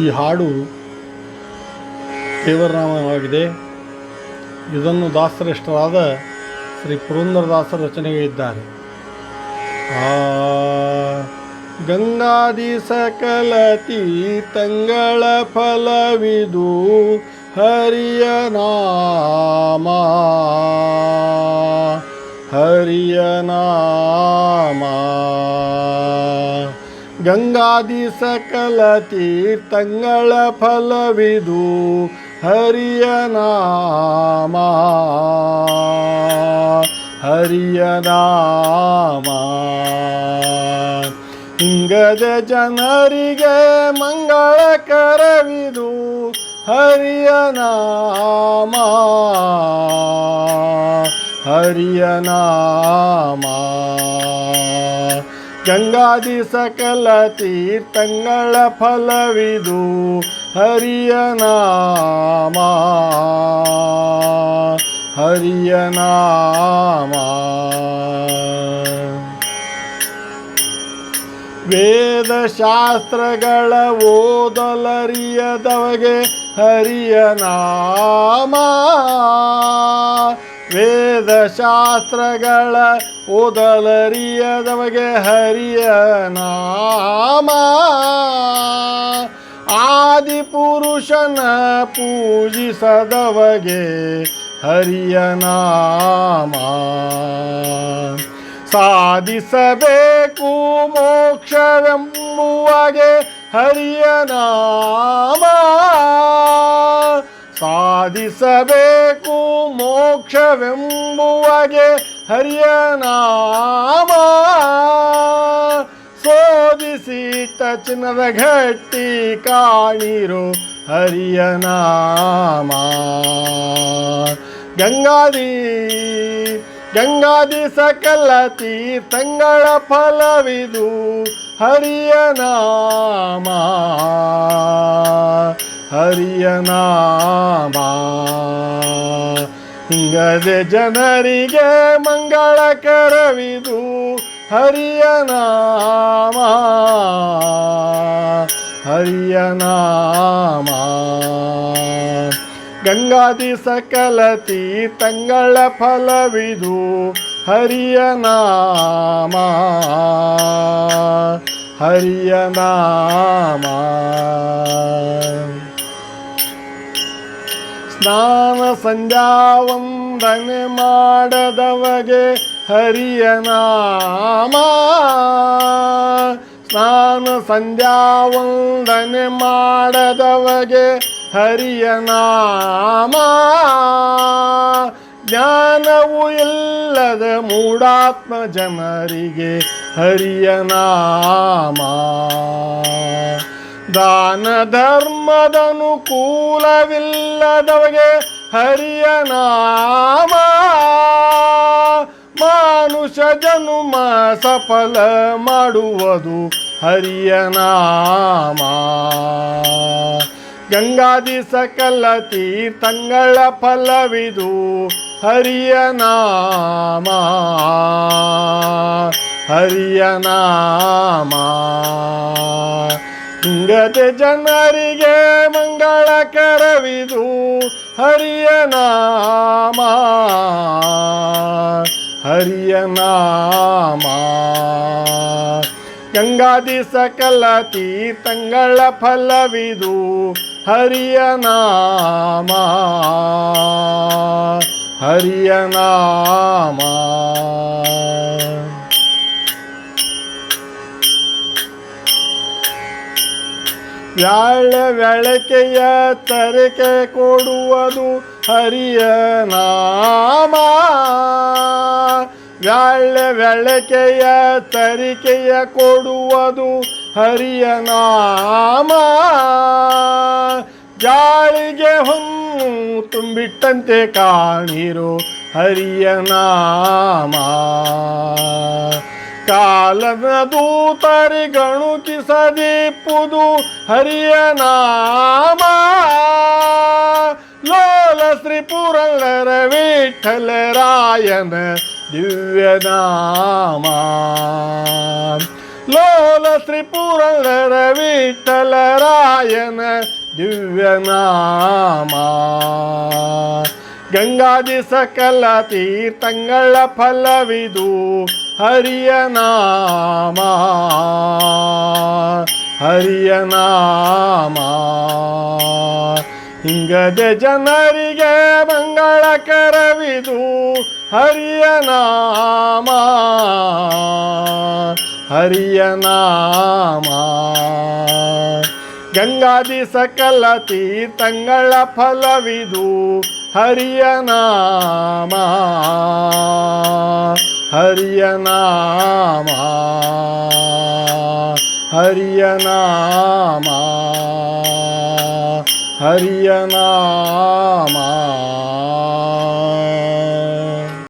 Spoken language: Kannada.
ಈ ಹಾಡು ದೇವರನಾಮವಾಗಿದೆ. ಇದನ್ನು ದಾಸರಿಷ್ಟರಾದ ಶ್ರೀ ಪುರಂದರದಾಸರ ರಚನೆಗೆ ಇದ್ದಾರೆ. ಆ ಗಂಗಾದಿ ಸಕಲ ತಂಗಳ ಫಲವಿದು ಹರಿಯ ನಾಮ. ಗಂಗಾದಿ ಸಕಲ ತೀರ್ಥಂಗಳ ಫಲವಿದು ಹರಿಯ ನಾಮ. ಹರಿಯ ನಾಮ. ಹಿಂಗದ ಜನರಿಗೆ ಮಂಗಳಕರವಿದು ಹರಿಯ ನಾಮ. ಹರಿಯ ನಾಮ. ಗಂಗಾದಿ ಸಕಲ ತೀರ್ಥಂಗಳ ಫಲವಿದು ಹರಿಯ ನಾಮ. ಹರಿಯ ನಾಮ. ವೇದಶಾಸ್ತ್ರಗಳ ಓದಲರಿಯದವಗೆ ಹರಿಯ ನಾಮ. ವೇದಶಾಸ್ತ್ರಗಳ ಓದಲರಿಯದವಗೆ ಹರಿಯ ನಾಮ. ಆದಿಪುರುಷನ ಪೂಜಿಸದವಗೆ ಹರಿಯ ನಾಮ. ಸಾಧಿಸಬೇಕು ಮೋಕ್ಷವೆಂಬುವಗೆ ಹರಿಯ ನಾಮ. ಸಾಧಿಸಬೇಕು ಮೋಕ್ಷವೆಂಬುವಗೆ ಹರಿಯ ನಾಮ. ಸೋದಿಸಿಟ್ಟ ಚಿನ್ನದ ಘಟ್ಟಿ ಕಾಣಿರು ಹರಿಯ ನಾಮ. ಗಂಗಾದಿ ಗಂಗಾದಿ ಸಕಲ ತೀರ್ಥಂಗಳ ಫಲವಿದು ಹರಿಯ ನಾಮ. ಹರಿಯ ನಾಮ. ಹಿಂಗದೆ ಜನರಿಗೆ ಮಂಗಳಕರವಿದು ಹರಿಯ ನಾಮ. ಹರಿಯ ನಾಮ. ಗಂಗಾದಿ ಸಕಲ ತೀರ್ಥಂಗಳ ಫಲವಿದು ಹರಿಯ ನಾಮ. ಸ್ನಾನ ಸಂಧ್ಯಾವಂದನೆ ಮಾಡದವಗೆ ಹರಿಯ ನಾಮ. ಸ್ನಾನ ಸಂಧ್ಯಾವಂದನೆ ಮಾಡದವಗೆ ಹರಿಯ ನಾಮ. ಜ್ಞಾನವು ಇಲ್ಲದ ಮೂಢಾತ್ಮ ಜನರಿಗೆ ಹರಿಯ ನಾಮ. ದಾನ ಧರ್ಮದನುಕೂಲವಿಲ್ಲದವಗೆ ಹರಿಯ ನಾಮ. ಮಾನುಷ ಜನುಮ ಸಫಲ ಮಾಡುವುದು ಹರಿಯ ನಾಮ. ಗಂಗಾದಿ ಸಕಲ ತೀರ್ಥಂಗಳ ಫಲವಿದು ಹರಿಯ ನಾಮ. ಹರಿಯ ನಾಮ. ಹಿಂಗತೆ ಜನರಿಗೆ ಮಂಗಳಕರವಿದು ಹರಿಯ ನಾಮ. ಹರಿಯ ನಾಮ. ಗಂಗಾದಿ ಸಕಲ ತೀರ್ಥಂಗಳ ಫಲವಿದು ಹರಿಯ ನಾಮ. ಹರಿಯ ನಾಮ. ವ್ಯಾಳ ವ್ಯಾಳಕೆಯ ತರಿಕೆ ಕೊಡುವುದು ಹರಿಯ ನಾಮ. ವ್ಯಾಳ ವ್ಯಾಳಕೆಯ ತರಿಕೆಯ ಕೊಡುವುದು ಹರಿಯ ನಾಮ. ಜಾಳಿಗೆ ಹೊನ್ನು ತುಂಬಿಟ್ಟಂತೆ ಕಾಣಿರೋ ಹರಿಯ ನಾಮ. ಕಾಲದ ದೂತರಿ ಗಣುಕಿಸದಿಪ್ಪುದು ಹರಿಯ ನಾಮ ಲೋಲ ಶ್ರೀ ಪುರಂದರ ವಿಠಲರಾಯನ ದಿವ್ಯ ನಾಮ ಲೋಲ ಶ್ರೀ ಪುರಂದರ ವಿಠಲರಾಯ ವಿಠಲರಾಯನ ದಿವ್ಯನಾಮ ಗಂಗಾದಿ ಸಕಲ ತೀರ್ಥಂಗಳ ಫಲವಿದು ಹರಿಯ ನಾಮ. ಹರಿಯ ನಾಮ. ಹಿಂಗದೆ ಜನರಿಗೆ ಮಂಗಳಕರವಿದು ಹರಿಯ ನಾಮ. ಹರಿಯ ನಾಮ. ಗಂಗಾದಿ ಸಕಲ ತೀರ್ಥಂಗಳ ಫಲವಿದು ಹರಿಯ ನಾಮ. ಹರಿಯ ನಾಮ. ಹರಿಯ ನಾಮ. ಹರಿಯ ನಾಮ.